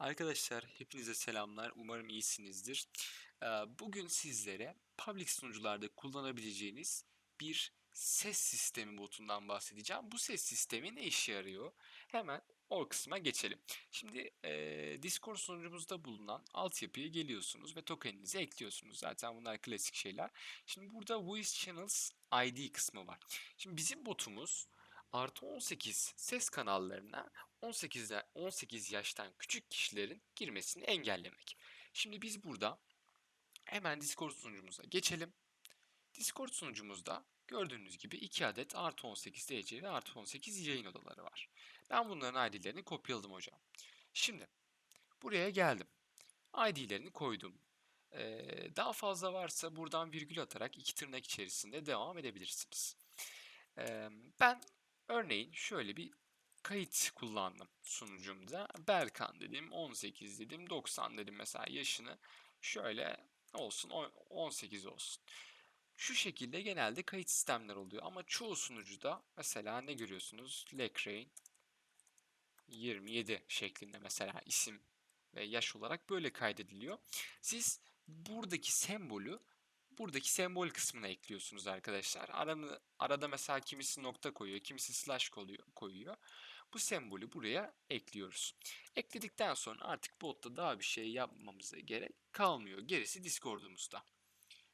Arkadaşlar hepinize selamlar. Umarım iyisinizdir. Ee, Bugün sizlere public sunucularda kullanabileceğiniz bir ses sistemi botundan bahsedeceğim. Bu ses sistemi ne işe yarıyor? Hemen o kısma geçelim. Şimdi e, Discord sunucumuzda bulunan altyapıya geliyorsunuz ve tokeninizi ekliyorsunuz. Zaten bunlar klasik şeyler. Şimdi burada Voice Channels ID kısmı var. Şimdi bizim botumuz artı 18 ses kanallarına 18'den 18 yaştan küçük kişilerin girmesini engellemek. Şimdi biz burada hemen Discord sunucumuza geçelim. Discord sunucumuzda gördüğünüz gibi 2 adet artı 18 DC ve artı 18 yayın odaları var. Ben bunların ID'lerini kopyaladım hocam. Şimdi buraya geldim. ID'lerini koydum. Ee, daha fazla varsa buradan virgül atarak iki tırnak içerisinde devam edebilirsiniz. Ee, ben örneğin şöyle bir kayıt kullandım sunucumda. Berkan dedim, 18 dedim, 90 dedim mesela yaşını. Şöyle olsun, on- 18 olsun. Şu şekilde genelde kayıt sistemler oluyor ama çoğu sunucuda mesela ne görüyorsunuz? Lecrae 27 şeklinde mesela isim ve yaş olarak böyle kaydediliyor. Siz buradaki sembolü buradaki sembol kısmına ekliyorsunuz arkadaşlar. Aranı, arada mesela kimisi nokta koyuyor, kimisi slash koyuyor. Bu sembolü buraya ekliyoruz. Ekledikten sonra artık botta daha bir şey yapmamıza gerek kalmıyor. Gerisi Discord'umuzda.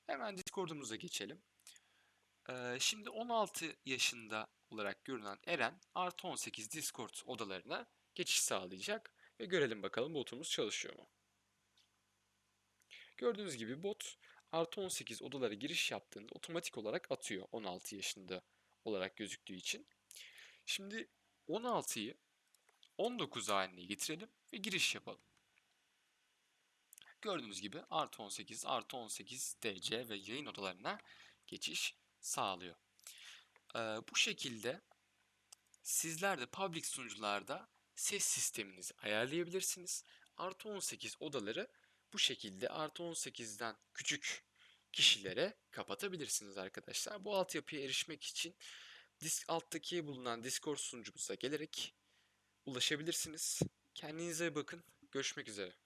Hemen Discord'umuza geçelim. Ee, şimdi 16 yaşında olarak görünen Eren artı 18 Discord odalarına geçiş sağlayacak ve görelim bakalım botumuz çalışıyor mu? Gördüğünüz gibi bot artı 18 odalara giriş yaptığında otomatik olarak atıyor 16 yaşında olarak gözüktüğü için. Şimdi 16'yı 19 haline getirelim ve giriş yapalım. Gördüğünüz gibi artı 18, artı 18 DC ve yayın odalarına geçiş sağlıyor. Ee, bu şekilde sizler de public sunucularda ses sisteminizi ayarlayabilirsiniz. Artı 18 odaları bu şekilde artı 18'den küçük kişilere kapatabilirsiniz arkadaşlar. Bu altyapıya erişmek için disk alttaki bulunan Discord sunucumuza gelerek ulaşabilirsiniz. Kendinize bakın. Görüşmek üzere.